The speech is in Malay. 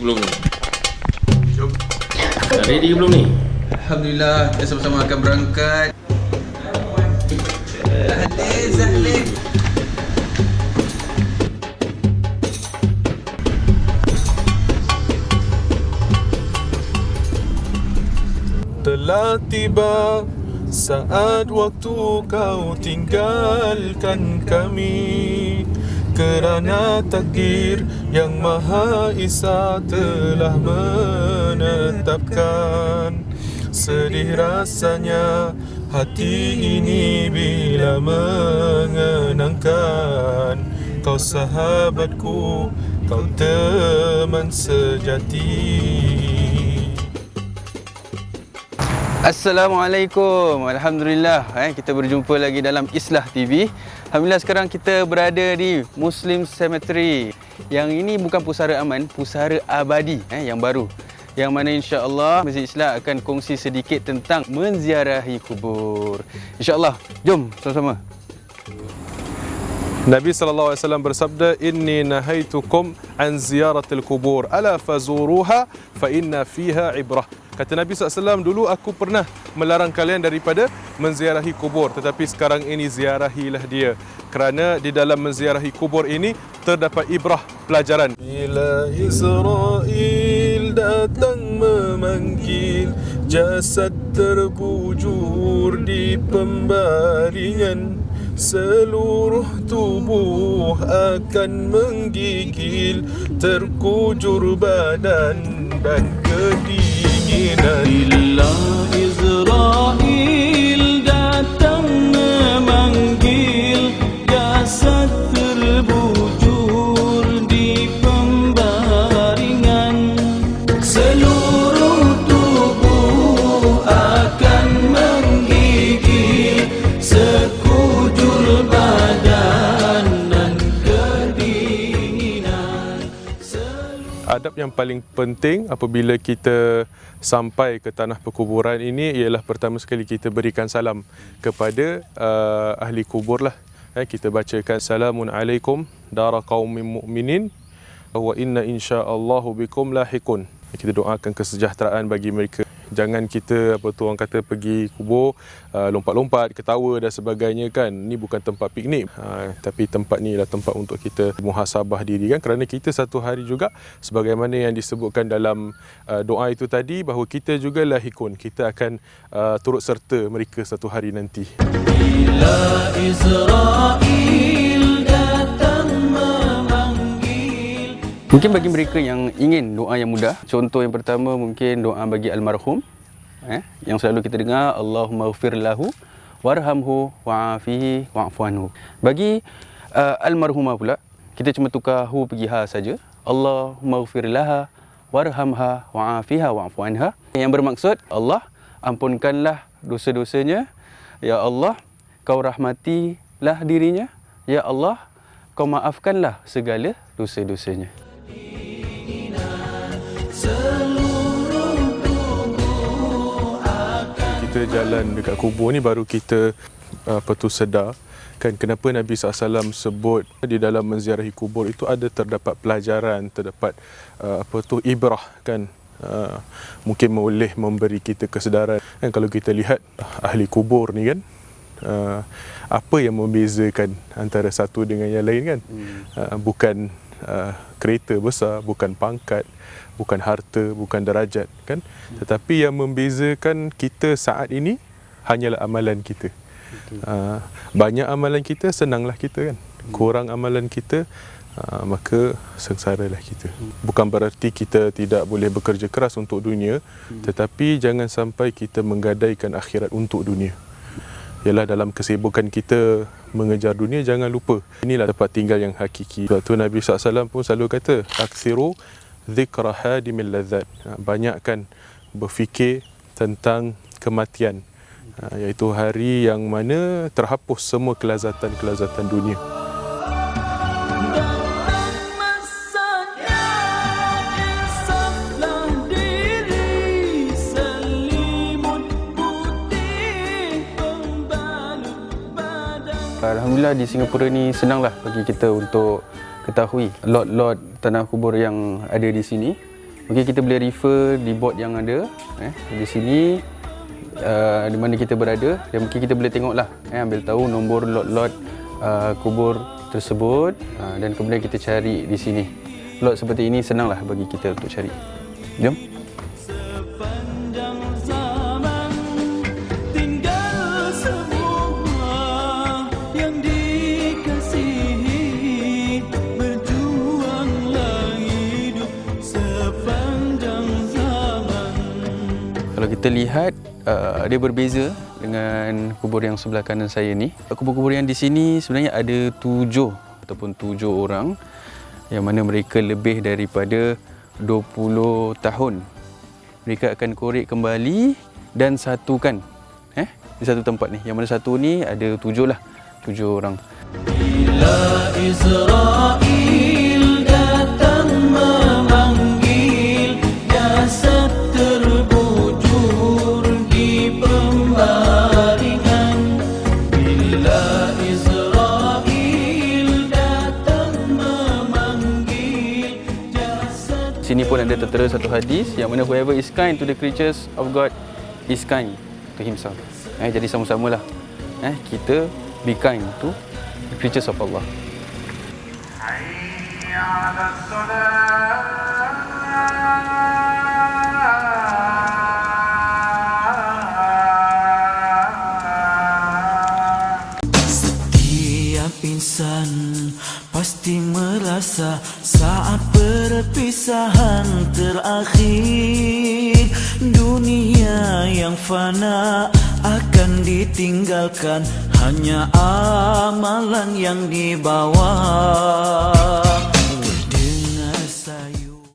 belum ni? Jom. Dah ready ke belum ni? Alhamdulillah, kita sama-sama akan berangkat. Zahli, Zahli. Telah tiba saat waktu kau tinggalkan kami Kerana takdir yang Maha Esa telah menetapkan Sedih rasanya hati ini bila mengenangkan Kau sahabatku, kau teman sejati Assalamualaikum. Alhamdulillah eh kita berjumpa lagi dalam Islah TV. Alhamdulillah sekarang kita berada di Muslim Cemetery. Yang ini bukan pusara aman, pusara abadi eh yang baru. Yang mana insya-Allah Masjid Islah akan kongsi sedikit tentang menziarahi kubur. Insya-Allah, jom sama-sama. Nabi sallallahu alaihi wasallam bersabda inni nahaitukum an ziyaratil kubur ala fazuruha fa inna fiha ibrah. Kata Nabi SAW, dulu aku pernah melarang kalian daripada menziarahi kubur. Tetapi sekarang ini ziarahilah dia. Kerana di dalam menziarahi kubur ini terdapat ibrah pelajaran. Bila Israel datang memanggil jasad terbujur di pembaringan Seluruh tubuh akan menggigil Terkujur badan dan kedinginan. Bila Israel datang memanggil Adab yang paling penting apabila kita sampai ke tanah perkuburan ini ialah pertama sekali kita berikan salam kepada uh, ahli kubur lah. Eh, kita bacakan salamun alaikum dara qaumin mu'minin wa inna insyaallahu bikum lahikun. Kita doakan kesejahteraan bagi mereka. Jangan kita apa tu orang kata pergi kubur uh, lompat-lompat, ketawa dan sebagainya kan. Ni bukan tempat piknik. Uh, tapi tempat ni ialah tempat untuk kita muhasabah diri kan kerana kita satu hari juga sebagaimana yang disebutkan dalam uh, doa itu tadi bahawa kita juga lahikun. Kita akan uh, turut serta mereka satu hari nanti. Bila Israel Mungkin bagi mereka yang ingin doa yang mudah, contoh yang pertama mungkin doa bagi almarhum eh yang selalu kita dengar Allahumma ighfir lahu warhamhu wa'afihi wa'fu anhu. Bagi uh, almarhumah pula, kita cuma tukar hu pergi ha saja. Allahumma ighfir laha warhamha wa'afiha wa'fu anha. Yang bermaksud Allah ampunkanlah dosa-dosanya. Ya Allah, kau rahmatilah dirinya. Ya Allah, kau maafkanlah segala dosa-dosanya. Kita jalan dekat kubur ni baru kita apa tu sedar. Kan kenapa Nabi SAW sebut di dalam menziarahi kubur itu ada terdapat pelajaran terdapat uh, apa tu ibrah kan? Uh, mungkin boleh memberi kita kesedaran. Kan kalau kita lihat ahli kubur ni kan uh, apa yang membezakan antara satu dengan yang lain kan? Hmm. uh, bukan uh, kereta besar bukan pangkat bukan harta bukan darajat kan tetapi yang membezakan kita saat ini hanyalah amalan kita uh, banyak amalan kita senanglah kita kan hmm. kurang amalan kita uh, maka sengsaralah kita hmm. bukan berarti kita tidak boleh bekerja keras untuk dunia hmm. tetapi jangan sampai kita menggadaikan akhirat untuk dunia ialah dalam kesibukan kita mengejar dunia jangan lupa. Inilah tempat tinggal yang hakiki. Sebab tu Nabi SAW pun selalu kata aksiru zikra hadimil ladzat. Ha, banyakkan berfikir tentang kematian. Ha, iaitu hari yang mana terhapus semua kelazatan-kelazatan dunia Alhamdulillah di Singapura ni senanglah bagi kita untuk ketahui lot-lot tanah kubur yang ada di sini Okey, kita boleh refer di board yang ada eh di sini uh, di mana kita berada dan mungkin kita boleh tengoklah eh ambil tahu nombor lot-lot uh, kubur tersebut uh, dan kemudian kita cari di sini. Lot seperti ini senanglah bagi kita untuk cari. Jom. Kalau kita lihat uh, dia berbeza dengan kubur yang sebelah kanan saya ni. Kubur-kubur yang di sini sebenarnya ada tujuh ataupun tujuh orang yang mana mereka lebih daripada 20 tahun. Mereka akan korek kembali dan satukan eh di satu tempat ni. Yang mana satu ni ada tujuh lah. Tujuh orang. Bila Israel ada tertera satu hadis yang mana whoever is kind to the creatures of God is kind to himself. Eh, jadi sama-samalah. Eh, kita be kind to the creatures of Allah. Setiap insan pasti merasa perpisahan terakhir Dunia yang fana akan ditinggalkan. Hanya amalan yang dibawa